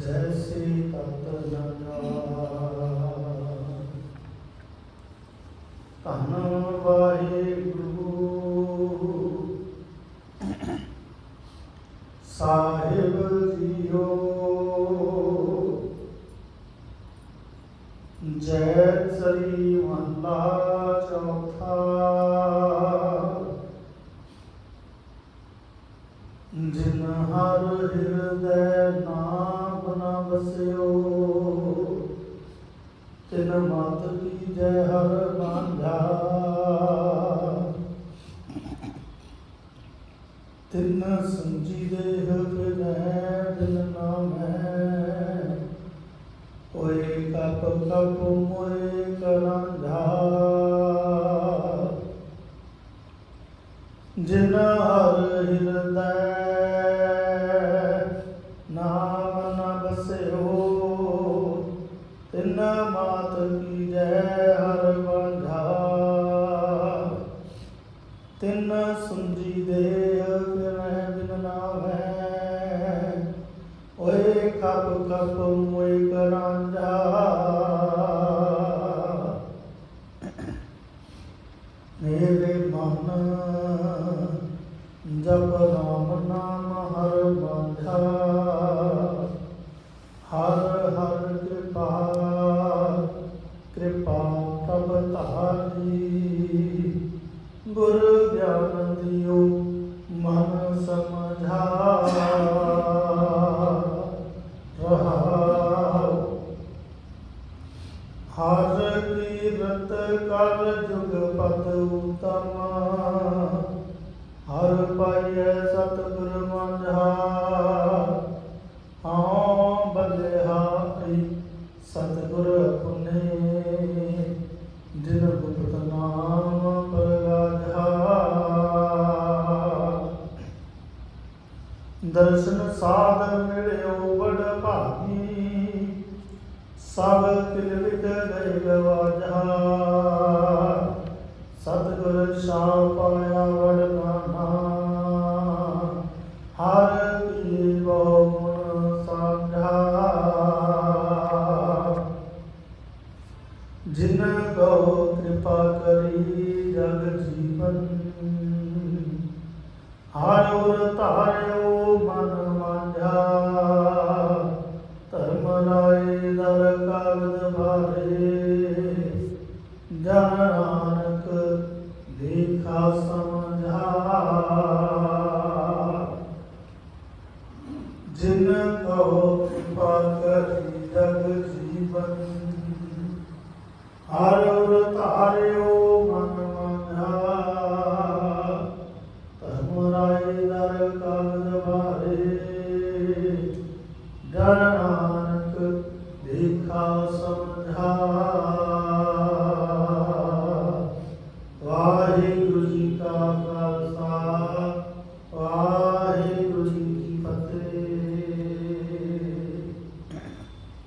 जैसे तत्व ਸ੍ਰੀ ਮਹਲਾ ਚੌਥਾ। ਜਿਨ ਹਰ ਹਿਰਦੈ ਨਾਮ ਨ ਵਸਿਓ, ਤਿਨ ਮਤ ਕੀ ਜੈ ਹਰ ਬਾਂਧਾ ਤਿਨ ਸੰਜੀ ਦੇਹ ਫਿਰੈ ਦਿਨ ਨਾਮੈ ਓਏ ਕਪ ਕਪ ਮੋਏ ਜਿਨ ਹਰ ਹਿਰਦੈ ਨਾਮ ਨ ਬਸਿਓ, ਤਿਨ ਮਾਤ ਕੀ ਜੈ ਹਰ ਬਾਂਧਾ ਤਿਨ ਸੁੰਜੀ ਦੇ ਫਿਰੈ ਬਿਨ ਨਾਵੈ ਓਏ ਕਪ ਕਪ ਮੋਇ ਕਰਾਂਜਾ ਮੇਰੇ ਮਨ ਜਪ ਰਾਮ ਨਾਮ ਹਰ ਬਾਂਧਾ, ਹਰ ਹਰ ਕਿਰਪਾ ਕਿਰਪਾ ਤਬ ਧਾਰੀ। ਗੁਰ ਗਿਆਨ ਦਿਓ ਮਨ ਸਮਝਾ, ਰਹਾਉ। ਹਰ ਕੀਰਤ ਕਲ ਜੁਗ ਪਤ ਉਤਮ ਹਰ ਪਾਈਐ ਸਤਿਗੁਰ ਮੰਝਾ ਹਾਂ ਬਲਿਹਾਰੀ ਸਤਿਗੁਰ ਪੁਨੇ। ਜਿਨ ਗੁਪਤ ਨਾਮ ਪ੍ਰਗਾਧਾ। ਦਰਸ਼ਨ ਸਾਧ ਮਿਲਿਓ ਬੜ ਭਾਗੀ। ਸਭ ਕਿਲ ਵਿਦ ਗਏ ਗਵਾਜਾ ਹਰ ਕੀ ਬਹੁ ਗੁਣ ਸਾਂਝਾ। ਜਿਨ ਕੋ ਕਿਰਪਾ ਕਰੀ ਜਗ ਜੀਵਨ, ਹਰ ਔਰ ਧਾਰਿਓ ਮਨ ਮਾਂਝਾ। ਧਰਮ ਰਾਏ ਦਰ ਕਾਗਦ ਭਾਰੇ ਜਨ ਨਾਨਕ ਦੇਖਾ ਸਮਝਾ ਕਹੋ ਕਿਰਪਾ ਕਰੀ ਜਗ ਜੀਵਨ ਹਰ ਰਤਾਰਿਓ ਮਨ ਮਨਾ ਧਰਮ ਰਾਏ ਨਰ ਕਾਲ ਭਾਰੇ ਜਨ ਨਾਨਕ ਦੇਖਾ ਸਮਝਾ